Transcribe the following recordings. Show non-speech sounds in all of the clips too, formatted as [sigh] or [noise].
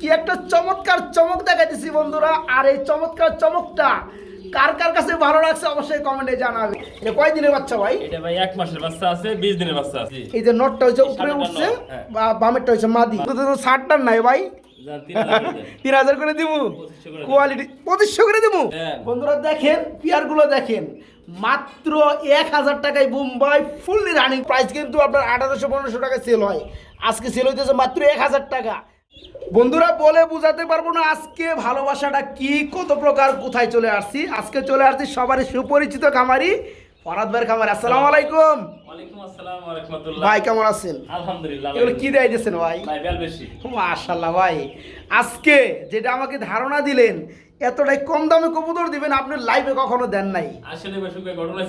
কি একটা চমৎকার চমক দেখাইতেছি বন্ধুরা আর এই চমৎকার চমকটা কার কার কাছে ভালো লাগছে অবশ্যই কমেন্টে জানাবে। এটা কয় দিনের বাচ্চা ভাই? এটা ভাই এক মাসের বাচ্চা আছে বিশ দিনের বাচ্চা আছে। এই যে নটটা হচ্ছে উপরে উঠছে হ্যাঁ। বা বামেরটা হচ্ছে মাদি। তো তো ষাটটার নাই ভাই। তিন হাজার করে দিব। কোয়ালিটি পঁচিশশো করে দিব হ্যাঁ। বন্ধুরা দেখেন পিয়ারগুলো দেখেন। মাত্র এক হাজার টাকায় মুম্বাই ফুললি রানিং প্রাইস কিন্তু আপনার আঠারোশো পনেরোশো টাকা সেল হয়। আজকে সেল হইতেছে মাত্র এক হাজার টাকা। বন্ধুরা বলে বুঝাতে পারব না আজকে ভালোবাসাটা কি কত প্রকার কোথায় চলে আসছি। আজকে চলে আসছি সবারই সুপরিচিত খামারি ফরাদ ভাইয়ের খামারি। আসসালামু আলাইকুম। ভাই কেমন আছেন? এগুলো কি দেয় দিয়েছেন ভাই? মাশাল্লাহ ভাই। আজকে যেটা আমাকে ধারণা দিলেন এতটাই কম দামে কবুতর দিবেন আপনি লাইভে কখনো দেন নাই। আসলে ঘটনা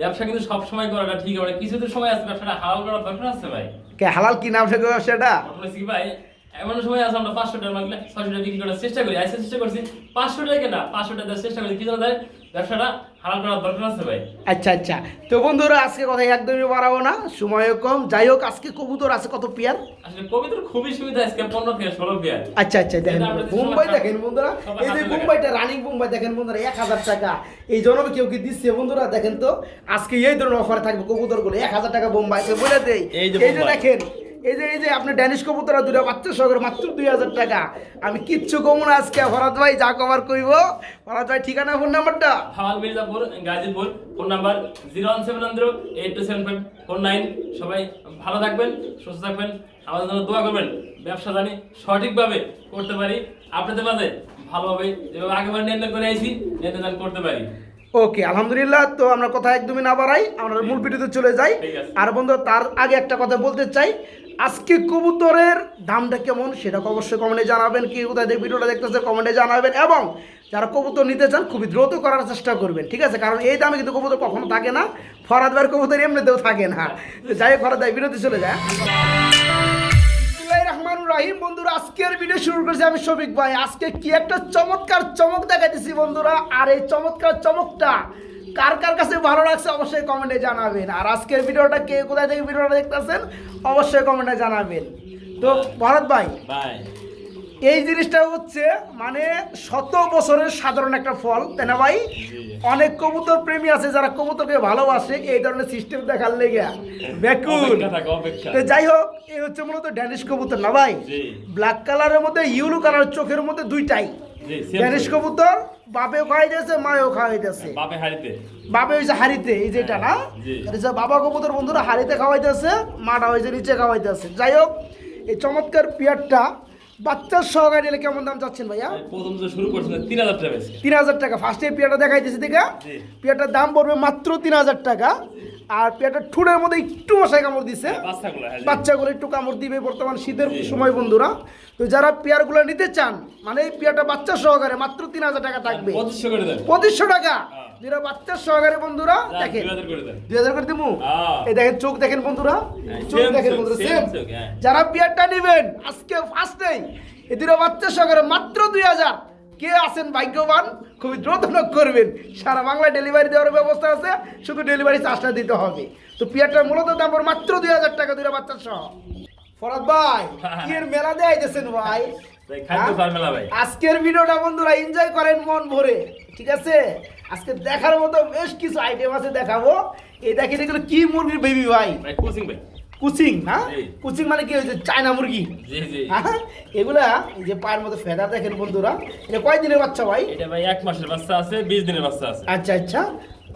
ব্যবসা কিন্তু সব সময় করাটা ঠিক হবে কিছু তো সময় আছে ব্যবসাটা হালাল করার দরকার আছে ভাই। কে হালাল কি নাম সে ব্যবসাটা? ভাই এমন সময় আছে আমরা পাঁচশো টাকা মাগলে ছয়শো টাকা বিক্রি করার চেষ্টা করি। আইসে চেষ্টা করছি পাঁচশো টাকা না পাঁচশো টাকা দেওয়ার চেষ্টা করি। কি জানো ব্যবসাটা হালাল করার দরকার আছে ভাই। আচ্ছা আচ্ছা। তো বন্ধুরা আজকে কথা একদমই বাড়াবো না সময়ও কম। যাই হোক আজকে কবুতর আছে কত পিয়ার? আসলে কবিতার খুবই সুবিধা আজকে পনেরো থেকে ষোলো পেয়ার। আচ্ছা আচ্ছা দেখেন মুম্বাই দেখেন বন্ধুরা। এই যে মুম্বাইটা রানিং মুম্বাই দেখেন বন্ধুরা এক হাজার টাকা। এই জন্মে কেউ কি দিচ্ছে বন্ধুরা দেখেন তো? আজকে এই ধরনের অফার থাকবে কবুতরগুলো এক হাজার টাকা বোম্বাই। বলে দেই এই যে। দেখেন এই যে এই যে আপনি ড্যানিশ কবুতরা দুটো বাচ্চা সহকারে মাত্র দুই হাজার টাকা। আমি কিচ্ছু কমু না আজকে ভরত ভাই যা কভার কইব। ভরত ভাই ঠিকানা ফোন নাম্বারটা হাওয়াল Mirzapur Gazipur phone number zero one seven zero eight two seven five four nine সবাই ভালো থাকবেন সুস্থ থাকবেন আমাদের জন্য দোয়া করবেন। ব্যবসা জানি সঠিকভাবে করতে পারি আপনাদের মাঝে ভালোভাবে যেভাবে আগেবার নিয়ন্ত্রণ করে আইছি নিয়ন্ত্রণ করতে পারি। ওকে আলহামদুলিল্লাহ তো আমরা কথা একদমই না বাড়াই আমরা মূল ভিডিওতে চলে যাই। আর বন্ধু তার আগে একটা কথা বলতে চাই আজকে কবুতরের দামটা কেমন সেটা অবশ্যই কমেন্টে জানাবেন। কি কোথায় ভিডিওটা দেখতেছে কমেন্টে জানাবেন এবং যারা কবুতর নিতে চান খুবই দ্রুত করার চেষ্টা করবেন, ঠিক আছে? কারণ এই দামে কিন্তু কবুতর কখনো থাকে না। ফরাদ ভাইয়ের কবুতর এমনিতেও থাকে না। যাই ফরাদ ভাই, বিরতি চলে যায়। রহমানির বন্ধুরা, আজকের ভিডিও শুরু করেছি আমি শফিক ভাই। আজকে কি একটা চমৎকার চমক দেখাইতেছি বন্ধুরা। আর এই চমৎকার চমকটা কার কার কাছে ভালো লাগছে অবশ্যই কমেন্টে জানাবেন। আর আজকের ভিডিওটা কে কোথায় থেকে ভিডিওটা দেখতেছেন অবশ্যই কমেন্টে জানাবেন। তো ভরত ভাই এই জিনিসটা হচ্ছে মানে শত বছরের সাধারণ একটা ফল তাই না ভাই? অনেক কবুতর প্রেমী আছে যারা কবুতরকে ভালোবাসে এই ধরনের সিস্টেম দেখার লেগে। ব্যাকুল। তো যাই হোক এই হচ্ছে মূলত ড্যানিশ কবুতর না ভাই? ব্ল্যাক কালারের মধ্যে ইউলো কালার চোখের মধ্যে দুইটাই। ড্যানিশ কবুতর বাপেও খাইতেছে মায়েও খাওয়াইতেছে। বাপে হাড়িতে। বাপে হয়েছে হাড়িতে এই যে এটা না? এটা বাবা কবুতর বন্ধুরা হাড়িতে খাওয়াইতেছে মাটা হয়েছে নিচে খাওয়াইতেছে। যাই হোক এই চমৎকার পিয়ারটা বাচ্চার সহকারে নিলে কেমন দাম চাচ্ছেন ভাইয়া? প্রথম যে শুরু করছেন তিন হাজার টাকা তিন হাজার টাকা। ফার্স্টে পিয়ারটা দেখাইতেছি দেখা পিয়ারটার দাম পড়বে মাত্র তিন হাজার টাকা। আর পিয়ারটার ঠুটের মধ্যে একটু মশাই কামড় দিছে। বাচ্চাগুলো হ্যাঁ। জি। বাচ্চাগুলো একটু কামড় দিবে বর্তমান শীতের সময় বন্ধুরা। তো যারা পেয়ারগুলো নিতে চান মানে এই পেয়ারটা বাচ্চা সহকারে মাত্র তিন হাজার টাকা থাকবে। পঁচিশশো দেন। পঁচিশশো টাকা। হ্যাঁ। যেটা বাচ্চা সহকারে বন্ধুরা দেখেন। দুই হাজার করে দিবো হ্যাঁ। এই দেখেন চোখ দেখেন বন্ধুরা। হ্যাঁ, চোখ দেখেন বন্ধুরা সেম হ্যাঁ। যারা পেয়ারটা নেবেন আজকে ফার্স্টেই দুটো বাচ্চা সহকারে মাত্র দুই হাজার। কে আছেন ভাগ্যবান? খুবই দ্রুত নক করবেন। সারা বাংলায় ডেলিভারি দেওয়ার ব্যবস্থা আছে শুধু ডেলিভারি চার্জটা দিতে হবে। তো পেয়ারটার মূলত দাম পড়ে মাত্র দুই হাজার টাকা দুইটা বাচ্চা সহ। ফরাদ ভাই কি এর মেলা তাই খাদ্য হ্যাঁ? ভাই। আজকের ভিডিওটা বন্ধুরা এনজয় করেন মন ভরে ঠিক আছে? আজকে দেখার মতো বেশ কিছু আইটেম আছে দেখাবো। এই দেখেন এগুলো কি মুরগির বেবি ভাই? ভাই কোচিং ভাই। কুচিং না? কুচিং মানে কি হয়েছে চায়না মুরগি? হ্যাঁ? এগুলা যে পায়ের মধ্যে ফেদা দেখেন বন্ধুরা। এটা কয় দিনের বাচ্চা ভাই? এটা ভাই এক মাসের বাচ্চা আছে বিশ দিনের বাচ্চা আছে। আচ্ছা আচ্ছা।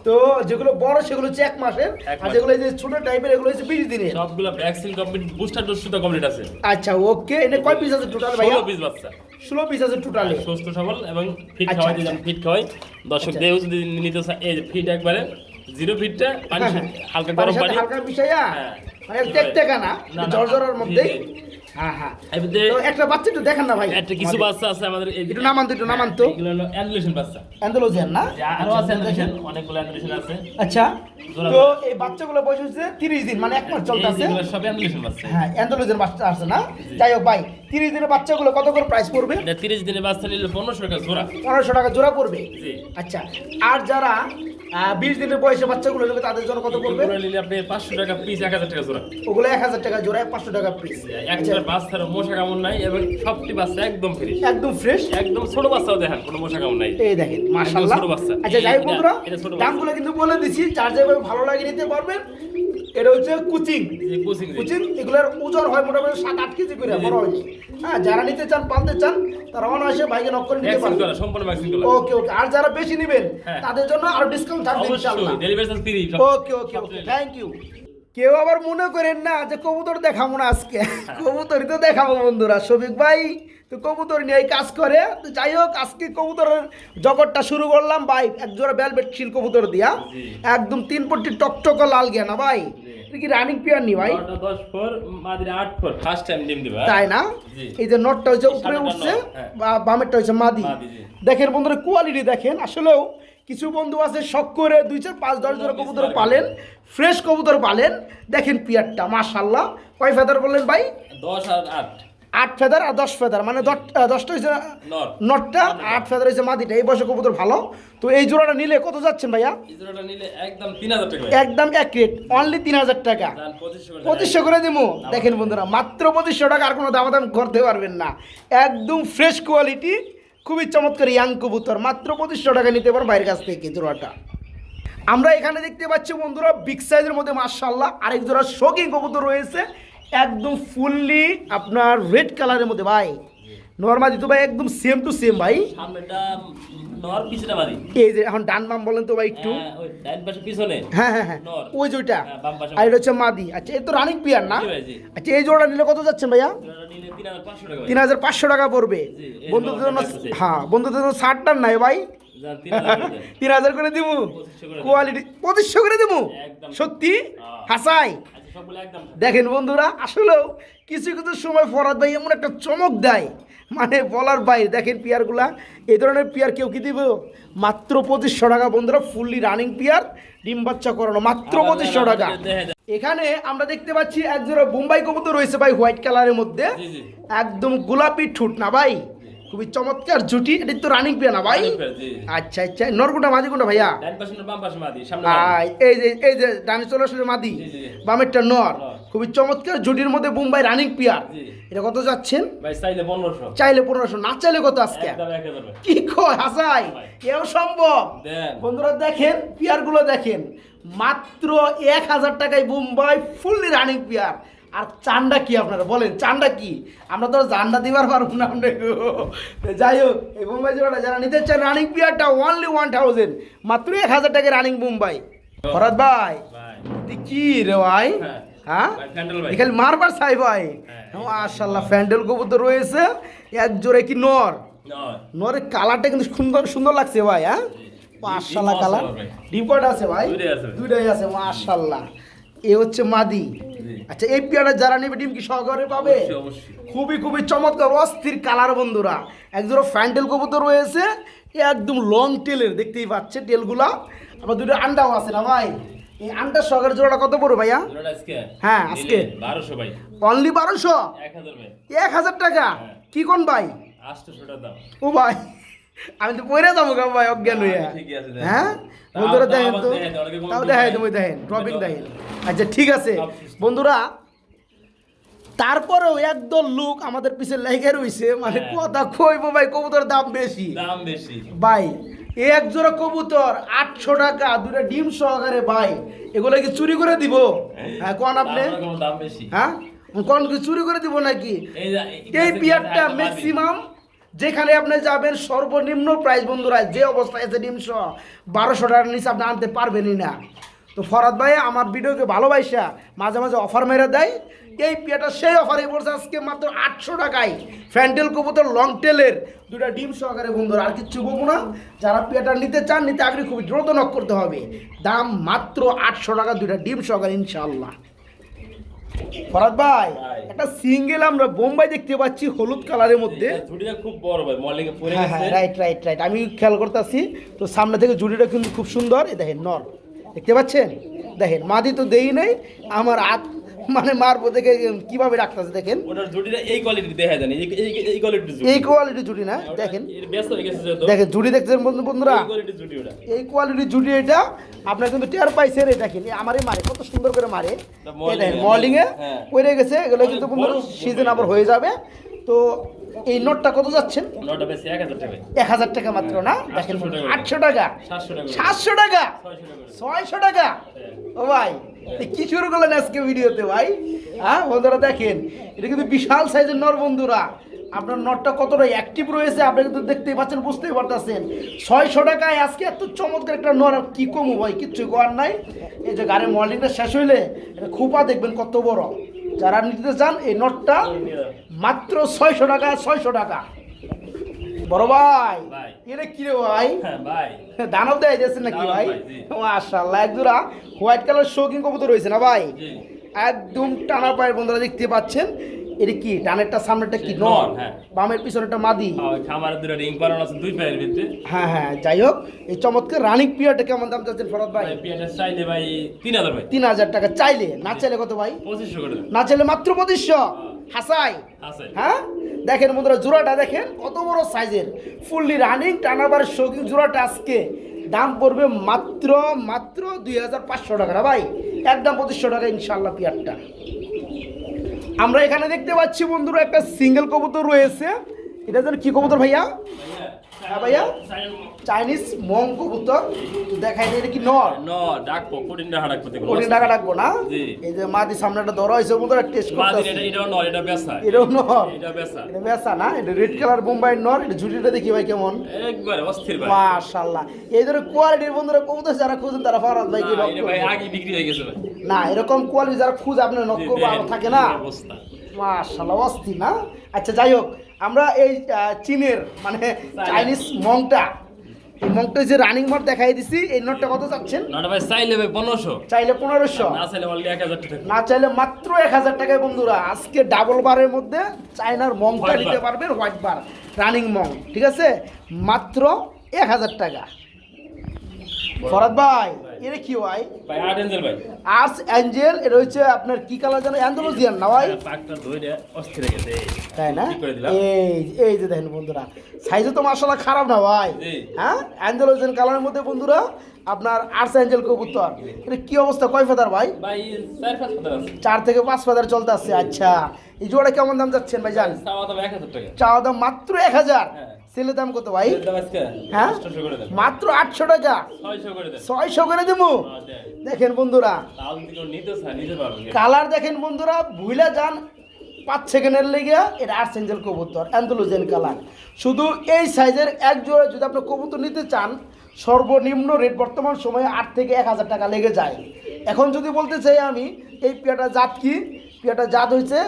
তো যেগুলো বড় সেগুলো হচ্ছে এক মাসের। আর যেগুলো এই যে ছোট টাইপের এগুলো হচ্ছে বিশ দিনের। সবগুলো ভ্যাকসিন কমপ্লিট বুস্টার ডোজ সুদ্ধা কমপ্লিট আছে। আচ্ছা ওকে। এটা কয় পিস আছে টোটাল ভাই ষোলো পিস বাচ্চা। ষোলো পিস আছে টোটালে সুস্থ সবল এবং ফিট খাওয়াই। দিলাম ফিট খাওয়াই। দর্শক আচ্ছা। দেহ যদি নিতে চায় এই ফিট একবারে জিরো ফিটটা পানি হ্যাঁ, হালকা গরম পানি। হালকা মিশাইয়া? হ্যাঁ। মানে মধ্যেই। জি। হ্যাঁ হ্যাঁ। তো একটা বাচ্চা একটু দেখেন না ভাই। একটা কিছু বাচ্চা আছে আমাদের একটু নামান তো, একটু নামান তো। এগুলো হলো অ্যান্ডুলেশন বাচ্চা। অ্যান্ডালোজিয়ান না? আরও আছে অ্যান্ডুলেশন অনেকগুলো আছে। আচ্ছা তো এই বাচ্চাগুলো বয়স হচ্ছে তিরিশ দিন মানে এক মাস চলতেছে। সব বাচ্চা। হ্যাঁ অ্যান্ডালোজিয়ান বাচ্চা আছে না? যাই হোক ভাই তিরিশ দিনের বাচ্চাগুলো কত করে প্রাইস পড়বে? এটা তিরিশ দিনের বাচ্চা নিলে পনেরোশো টাকা জোড়া। পনেরোশো টাকা জোড়া পড়বে। জি। আচ্ছা আর যারা বিশ দিনের বয়সে বাচ্চাগুলো নেবে তাদের জন্য কত পড়বে? নিলে আপনি পাঁচশো টাকা পিস এক হাজার টাকা জোড়া। ওগুলো এক হাজার টাকা জোড়ায় পাঁচশো টাকা পিস একটা বাচ্চার মশা কামড় নাই এবং সবটি বাচ্চা একদম ফ্রেশ একদম ফ্রেশ একদম ছোট বাচ্চাও দেখেন কোনো মশা কামড় নাই। এই দেখেন মাশাআল্লাহ। ছোট বাচ্চা। আচ্ছা যাই বন্ধুরা। দামগুলো কিন্তু বলে দিছি চার যেভাবে ভালো লাগে নিতে পারবেন এটা হচ্ছে কুচিং। কুচিং এগুলোর ওজন হয় মোটামুটি সাত আট কেজি করে বড় হয়। হ্যাঁ যারা নিতে চান পালতে চান তারা অনায়াসে বাইকে নক করে নিতে করা ওকে ওকে আর যারা বেশি নেবেন হ্যাঁ। তাদের জন্য আর ডিসকাউন্ট থাকবে ইনশাআল্লাহ। ওকে ওকে ওকে থ্যাংক ইউ কেউ আবার মনে করেন না যে কবুতর দেখাবো না আজকে। কবুতরই তো দেখাবো বন্ধুরা। শফিক ভাই তো কবুতর নিয়ে এই কাজ করে। তো যাই হোক আজকে কবুতরের জগৎটা শুরু করলাম। ভাই এক জোড়া বেলভেট শিল কবুতর দিয়া। একদম তিন পট্টি টকটক লাল গিয়া না ভাই কি রানিং পিয়ার নি ভাই? ফার্স্ট টাইম ডিম দিবা তাই না? এই যে নটটা হচ্ছে উপরে উঠছে হ্যাঁ। বা বামেরটা হচ্ছে মাদি। মাদি, দেখেন বন্ধুরা কোয়ালিটি দেখেন। আসলেও কিছু বন্ধু আছে শখ করে দুই চার পাঁচ দশ জোড়া কবুতর পালেন ফ্রেশ কবুতর পালেন। দেখেন পিয়ারটা মাশাল্লাহ কয় ফেদার বললেন ভাই? দশ আর আট। আট ফেদার আর দশ ফেদার মানে দশটা হয়েছে নটটা আট ফেদার হয়েছে মাদিটা। এই বয়সে কবুতর ভালো। তো এই জোড়াটা নিলে কত যাচ্ছেন ভাইয়া? একদম এক রেট। অনলি তিন হাজার টাকা। পঁচিশশো করে। দেবো দেখেন বন্ধুরা মাত্র পঁচিশশো টাকা আর কোনো দামাদাম করতে পারবেন না। একদম ফ্রেশ কোয়ালিটি খুবই চমৎকার ইয়াং কবুতর। মাত্র পঁচিশশো টাকা নিতে পারেন বাইরের কাছ থেকে জোড়াটা। আমরা এখানে দেখতে পাচ্ছি বন্ধুরা বিগ সাইজের মধ্যে মার্শাল্লাহ আরেক জোড়া শোকিং কবুতর রয়েছে। একদম ফুললি আপনার রেড কালারের মধ্যে ভাই। নর্মালি তো ভাই একদম সেম টু সেম ভাই। এই যে এখন ডান বাম বলেন তো ভাই একটু। হ্যাঁ, হ্যাঁ হ্যাঁ হ্যাঁ। ওই যেটা হ্যাঁ, আর এটা হচ্ছে মাদি। আচ্ছা এই তো রানিং পিয়ার না। আচ্ছা এই জোড়া নিলে কত যাচ্ছেন ভাইয়া? তিন হাজার পাঁচশো টাকা পড়বে। বন্ধুদের জন্য হ্যাঁ বন্ধুদের জন্য ষাটটার নাই ভাই। তিন হাজার করে দিব। কোয়ালিটি পঁচিশশো করে দিব সত্যি? হ্যাঁ। হাসাই? দেখেন বন্ধুরা আসলেও কিছু কিছু সময় ফরাদ ভাই এমন একটা চমক দেয়। মানে বলার বাইরে দেখেন পিয়ারগুলা এই ধরনের পিয়ার কেউ কি দিব? মাত্র পঁচিশশো টাকা বন্ধুরা ফুললি রানিং পিয়ার ডিম বাচ্চা করানো মাত্র আবার পঁচিশশো টাকা। এখানে আমরা দেখতে পাচ্ছি এক জোড়া বোম্বাই কবুতর রয়েছে ভাই হোয়াইট কালারের মধ্যে। একদম গোলাপি ঠুট না ভাই। খুবই চমৎকার জুটি এটা তো রানিং পিয়া না ভাই। আচ্ছা আচ্ছা নরকুটা মাঝি কোনটা ভাইয়া? মাদি এই যে এই যে ডানে চলে আসলে মাদি। জি, জি, জি। বামেরটা নর। খুবই চমৎকার জুটির মধ্যে বোম্বাই রানিং পিয়ার এটা কত যাচ্ছেন? ভাই চাইলে পনেরোশো। না চাইলে কত আজকে? কি কয় হাসাই। এও সম্ভব। দেন। বন্ধুরা দেখেন পিয়ারগুলো দেখেন। মাত্র এক হাজার টাকায় বোম্বাই ফুললি রানিং পিয়ার আর চান্ডা কি আপনারা? বলেন চান্ডা কি? আমরা তো জান্ডা দিবার পারব না আমরা যাই হোক এই বোম্বাই জোড়াটা যারা নিতে চান রানিং পিয়ারটা অনলি ওয়ান থাউজেন্ড মাত্র এক হাজার টাকা রানিং বোম্বাই ভরত ভাই কি রে ভাই? হ্যাঁ। হ্যাঁ? এখানে মারবার চাই ভাই। হ্যাঁ। মাশাল্লাহ ফ্যান্ডেল কবুতর রয়েছে। এক জোরে কি নর? নর। নরের কালারটা কিন্তু সুন্দর সুন্দর লাগছে ভাই হ্যাঁ? মাশাল্লাহ কালার। ডিপট আছে ভাই? দুইটাই আছে। মাশাল্লাহ এ হচ্ছে মাদি। আচ্ছা এই পিয়াটা যারা নেবে ডিম কি সহকারে পাবে। খুবই খুবই চমৎকার অস্থির কালার বন্ধুরা। একজোড়া ফ্যান্টেল কবুতর রয়েছে একদম লং টেলের দেখতেই পাচ্ছে টেলগুলা আবার দুটো আন্ডাও আছে না ভাই? এই আন্ডার সহকারে জোড়াটা কত পড়বে ভাইয়া? হ্যাঁ, আজকে। বারোশো ভাই। অনলি বারোশো? এক হাজার টাকা? হ্যাঁ। কি কোন ভাই? আটশোশো টাকা ও ভাই। আমি তো পড়ে যাব গা ভাই অজ্ঞান হইয়া। হ্যাঁ? বন্ধুরা দেখেন তো তাও দেখাই তুমি দেখেন ড্রপিং দেখেন আচ্ছা ঠিক আছে। বন্ধুরা তারপরেও একদল লোক আমাদের পিছে লেগে রইছে মানে হ্যাঁ। কথা কইবো ভাই কবুতর দাম বেশি। দাম বেশি। ভাই এক জোড়া কবুতর আটশো টাকা দুটা ডিম সহকারে ভাই এগুলো কি চুরি করে দিব? হ্যাঁ। কোন আপনি? আপনার দাম বেশি। হ্যাঁ? কোন কি চুরি করে দিব নাকি? এই পিয়ারটা ম্যাক্সিমাম যেখানে আপনি যাবেন সর্বনিম্ন প্রাইস বন্ধুরা, যে অবস্থায় আছে ডিম সহ, বারোশো টাকার নিচে আপনি আনতে পারবেনই না। তো ফরাদ ভাই, আমার ভিডিওকে ভালোবাসা, মাঝে মাঝে অফার মেরে দেয়। এই পিয়াটা সেই অফারে পড়ছে আজকে মাত্র আটশো টাকায়। ফ্যান্ডেল কবুতর লং টেলের দুটা ডিম সহকারে বন্ধুরা, আর কিচ্ছু বলব না। যারা পিয়াটা নিতে চান, নিতে আগে খুবই দ্রুত নক করতে হবে। দাম মাত্র আটশো টাকা দুটা ডিম সহকারে ইনশাল্লাহ ফরাদ ভাই। একটা সিঙ্গেল আমরা বোম্বাই দেখতে পাচ্ছি হলুদ কালারের মধ্যে। ঝুড়িটা খুব বড় ভাই মলিকে পরে হ্যাঁ হ্যাঁ রাইট রাইট রাইট আমি খেয়াল করতেছি তো সামনে থেকে জুড়িটা কিন্তু খুব সুন্দর। এই দেখেন নর দেখতে পাচ্ছেন? দেখেন মাদি তো দেই নাই আমার হাত মানে মারবো দেখে কীভাবে রাখতেছে দেখেন? ওটার জুটিটা এই কোয়ালিটি দেখা যায় এই কোয়ালিটির জুটি। এই কোয়ালিটি জুটি না? দেখেন। হয়ে গেছে যেহেতু। দেখেন জুটি দেখছেন বন্ধু বন্ধুরা? এই কোয়ালিটির জুটি ওটা। এই কোয়ালিটির জুটি এটা আপনার কিন্তু টেয়ার পাইছেন এই দেখেন এই আমারই মারে কত সুন্দর করে মারে। দেখেন modeling এ, হ্যাঁ। পড়ে গেছে এগুলো কিন্তু বন্ধুরা সিজন আবার হয়ে যাবে। তো এই নোটটা কত যাচ্ছেন? এক হাজার টাকা। মাত্র না? হ্যাঁ, দেখেন 800 টাকা। আটশো টাকা। সাতশো টাকা ছয়শো টাকা ও ভাই। কি শুরু করলেন আজকে ভিডিওতে ভাই? হ্যাঁ বন্ধুরা দেখেন, এটা কিন্তু বিশাল সাইজের নর বন্ধুরা। আপনার নটটা কতটা অ্যাক্টিভ রয়েছে আপনি কিন্তু দেখতেই পাচ্ছেন, বুঝতেই পারতেছেন। ছয়শো টাকায় আজকে এত চমৎকার একটা নর কি কমু ভাই, কিচ্ছু করার নাই। এই যে গাড়ির মডেলিংটা শেষ হইলে খোপা দেখবেন কত বড়। যারা নিতে চান, এই নটটা মাত্র ছয়শো টাকা ছয়শো টাকা। বড় ভাই। এটা কি রে ভাই? [laughs] হ্যাঁ দানব দেয় যাচ্ছেন নাকি ভাই। মাশাআল্লাহ এক জোড়া হোয়াইট কালার শৌকিং কবুতর রয়েছে না ভাই? একদম টানা পায়ের বন্ধুরা দেখতে পাচ্ছেন। এটা কি ডানেরটা সামনেরটা কি নর হ্যাঁ। বামের পিছনেরটা মাদি? হ্যাঁ, দুটো রিং করানো আছে দুই পায়ের ভিতরে। হ্যাঁ হ্যাঁ যাই হোক এই চমৎকার রানিক পিয়ারটা কেমন দাম চাচ্ছেন ফরাদ ভাই? পিয়াটা চাইলে ভাই তিন হাজার ভাই। তিন হাজার টাকা চাইলে না চাইলে কত ভাই? পঁচিশশো করে না চাইলে মাত্র পঁচিশশো। হাসাই। হ্যাঁ? দেখেন বন্ধুরা, জোড়াটা দেখেন, কত বড় সাইজের। ফুললি রানিং টানাবার শৌখিন জোড়াটা আজকে দাম পড়বে মাত্র মাত্র দুই হাজার পাঁচশো টাকা ভাই? একদম পঁচিশশো টাকা ইনশাল্লাহ পিয়ারটা। আমরা এখানে দেখতে পাচ্ছি বন্ধুরা, একটা সিঙ্গেল কবুতর রয়েছে। এটা যেন কি কবুতর ভাইয়া? হ্যাঁ ভাইয়া? চাইনিজ মং কবুতর দেখাই এটা কি নর? ন ডাকবো কোটিন টাকা ডাকবো টাকা রাখব না? এই যে মাদি সামনে একটা ধরা হয়েছে বন্ধুরা টেস্ট করতে এটা এটাও নয় এটা বেসা। এটাও নর? এটা বেসা। এটা বেসা না? এটা রেড কালার বোম্বাই নর এটা ঝুটিটা দেখি ভাই কেমন। একবারে অস্থির ভাই। মাশাআল্লাহ। এই ধরনের কোয়ালিটির বন্ধুরা কবুতর যারা খুঁজেন তারা ফরাদ ভাই কি ভাই আগে বিক্রি হয়ে গেছে ভাই। না এরকম কোয়ালিটি যারা খুঁজে আপনার নক করব থাকে না? মাশাআল্লাহ অস্থির না? আচ্ছা যাই হোক আমরা এই চীনের মানে চাইনিজ মংটা। এই মংটা যে রানিং মট দেখাই দিছি এই নোটটা কত চাচ্ছেন? নটা ভাই চাইলে ভাই পনেরোশো। চাইলে পনেরোশো। না চাইলে অনলি এক হাজার টাকা। না চাইলে মাত্র এক হাজার টাকায় বন্ধুরা আজকে ডাবল বারের মধ্যে চায়নার মংটা নিতে। পারবেন হোয়াইট বার রানিং মং ঠিক আছে? মাত্র এক হাজার টাকা। ফরাদ ভাই এটা কি ভাই? ভাই আট এঞ্জেল ভাই। আর্টস অ্যাঞ্জেল এটা হচ্ছে আপনার কি কালার জানো অ্যান্ডোলজিয়ান না ভাই? পাকটা ধরে অস্থির গেছে তাই না। এই এই যে দেখেন বন্ধুরা সাইজে তো মাসাল্লাহ খারাপ না ভাই? হ্যাঁ? অ্যান্ডোলজিয়ান কালারের মধ্যে বন্ধুরা আপনার আর্টস অ্যাঞ্জেল কবুতর। এটা কি অবস্থা? কয় ফেদার ভাই? ভাই চার পাঁচ হাজার চার থেকে পাঁচ ফেদার চলতে আসছে আচ্ছা। এই জোড়া কেমন দাম যাচ্ছেন ভাই জান? চাওয়া দাম এক হাজার টাকা। চাওয়া দাম মাত্র এক হাজার। হ্যাঁ। সেলের দাম কত ভাই? হ্যাঁ? মাত্র আটশো টাকা। ছয়শো করে দেবো। দেখেন বন্ধুরা। কালার দেখেন বন্ধুরা ভুলে যান পাঁচ সেকেন্ডের লেগে এটা আর্টস এঞ্জেল কবুতর অ্যান্থোলোজেন কালার। শুধু এই সাইজের এক জোড়া যদি আপনি কবুতর নিতে চান সর্বনিম্ন রেট বর্তমান সময়ে আট থেকে এক হাজার টাকা লেগে যায়। এখন যদি বলতে চাই আমি এই পিয়াটা জাত কি? পিয়াটা জাত হচ্ছে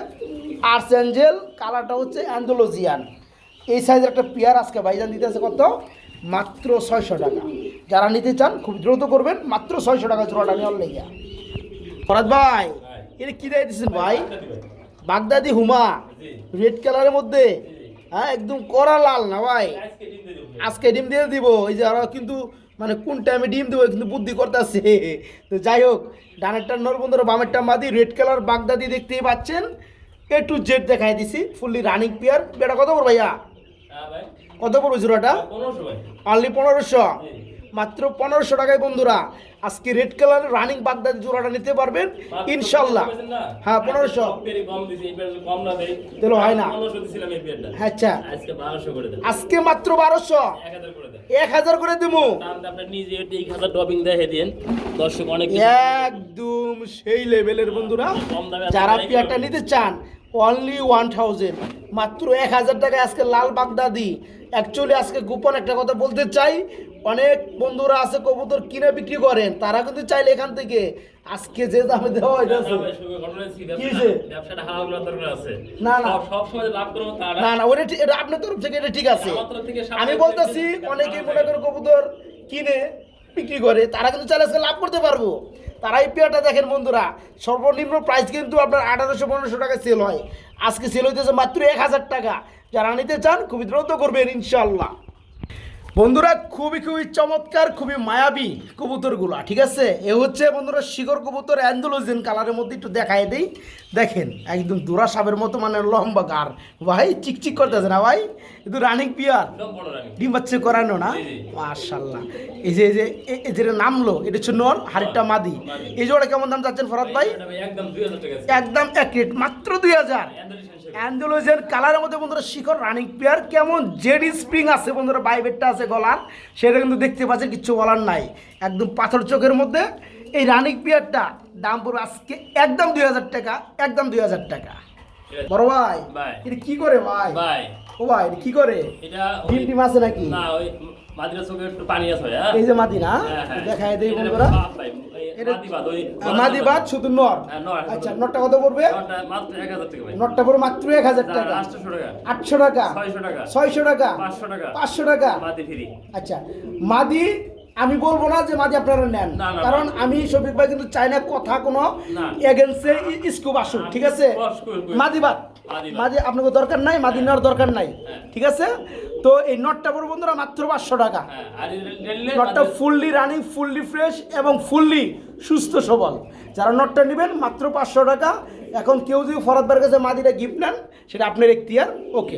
আর্টস এঞ্জেল কালারটা হচ্ছে অ্যান্থোলজিয়ান এই সাইজের একটা পেয়ার আজকে ভাইজান দিতেছে কত? মাত্র ছয়শো টাকা। যারা নিতে চান খুব দ্রুত করবেন। মাত্র ছয়শো টাকা জোড়াটা নেওয়ার লেগে ফরাদ ভাই। এটা কি দিয়েছেন ভাই? বাগদাদি হুমা, রেড কালারের মধ্যে। হ্যাঁ একদম কড়া লাল না ভাই? আজকে দিয়ে ডিম দিয়ে দিব। এই যে ওরা কিন্তু মানে কোন টাইমে ডিম দেবো কিন্তু বুদ্ধি করতেছে। তো যাই হোক, ডানেরটা নর বন্ধুরা, বামেরটা মাদি, রেড কালার বাগদাদি দেখতেই পাচ্ছেন। এ টু জেড দেখাই দিছি ফুললি রানিং পেয়ার বেটা কত বড় ভাইয়া? ভাই কত বড় জোড়াটা? অনলি পনেরোশো। মাত্র পনেরোশো টাকায় বন্ধুরা আজকে রেড কালার রানিং বাগদাদি জোড়াটা নিতে পারবেন ইনশাল্লাহ? হ্যাঁ পনেরোশো। দেই। তাহলে হয় না। আচ্ছা। আজকে মাত্র বারোশো। এক হাজার করে দেবো। একদম সেই লেভেলের বন্ধুরা। যারা পেয়ারটা নিতে চান অনলি ওয়ান থাউজেন্ড মাত্র এক হাজার টাকায় আজকে লাল বাগদাদি অ্যাকচুয়ালি আজকে গোপন একটা কথা বলতে চাই। অনেক বন্ধুরা আছে কবুতর কিনে বিক্রি করেন। তারা কিন্তু চাইলে এখান থেকে আজকে যে দামে দেওয়া আছে। না, না। না। না ওটা এটা আপনার তরফ থেকে এটা ঠিক আছে। আমি বলতেছি ঠিক আছে, অনেকে ভালো মনে করে কবুতর কিনে বিক্রি করে। তারা কিন্তু চাইলে আজকে লাভ করতে পারব। তারা এই দেখেন বন্ধুরা, সর্বনিম্ন প্রাইস কিন্তু আপনার আঠারোশো পনেরোশো টাকা সেল হয়। আজকে সেল হইতেছে মাত্র এক হাজার টাকা। যারা নিতে চান খুবই দ্রুত করবেন ইনশাল্লাহ বন্ধুরা খুবই খুবই চমৎকার খুবই মায়াবী কবুতরগুলো ঠিক আছে? এ হচ্ছে বন্ধুরা শিকর কবুতর অ্যান্ডোলোজেন কালারের মধ্যে একটু দেখাই দেই। দেখেন একদম দুরা সাপের মতো মানে লম্বা গার ভাই চিকচিক করতেছে না ভাই? কিন্তু রানিং পিয়ার? ডিম বাচ্চা করানো না? জি। এই যে এই যে এই যেটা নামলো এটা হচ্ছে নর হারিটা মাদি। এই জোড়া কেমন দাম চাচ্ছেন ফরাদ ভাই? একদম 2000 টাকা একদম এক রেট মাত্র দুই হাজার। অ্যান্ডোলোজের কালারের মধ্যে বন্ধুরা শিখর রানিং পেয়ার কেমন জেডি স্প্রিং আছে বন্ধুরা বাইবেটটা আছে গলার সেটা কিন্তু দেখতে পাচ্ছেন কিচ্ছু বলার নাই। একদম পাথর চোখের মধ্যে। এই রানিং পেয়ারটা দাম পড়বে আজকে একদম দুই হাজার টাকা একদম দুই হাজার টাকা। বড় ভাই। এটা কি করে ভাই? ভাই। ও ভাই এটা কি করে? এটা ওই- ডিম আছে নাকি? না এই যে মাদি না? হ্যাঁ, হ্যাঁ। দেখায় দেই বন্ধুরা মাদি বাদ, শুধু নর? হ্যাঁ, আচ্ছা নর। কত পড়বে? নরটা মাত্র 1000 টাকা ভাই। নরটা পড়বে মাত্র এক হাজার টাকা। আটশো টাকা। ছয়শো টাকা। পাঁচশো টাকা। আচ্ছা মাদি আমি বলব না যে মাদি আপনারা নেন। কারণ আমি শফিক ভাই কিন্তু চাই না কথা কোনো এগেন্সে স্কুপ আসুক ঠিক আছে? করি। মাদি। আপনাকে দরকার নাই মাদি নেওয়ার দরকার নাই। হ্যাঁ। ঠিক আছে? তো এই নটটা পড়ব বন্ধুরা মাত্র পাঁচশো টাকা। নটটা ফুললি রানিং ফুললি ফ্রেশ এবং ফুললি সুস্থ সবল। যারা নটটা নেবেন মাত্র পাঁচশো টাকা। এখন কেউ যদি ফরাদবার কাছে মাদিটা গিফট নেন সেটা আপনার এখতিয়ার। ওকে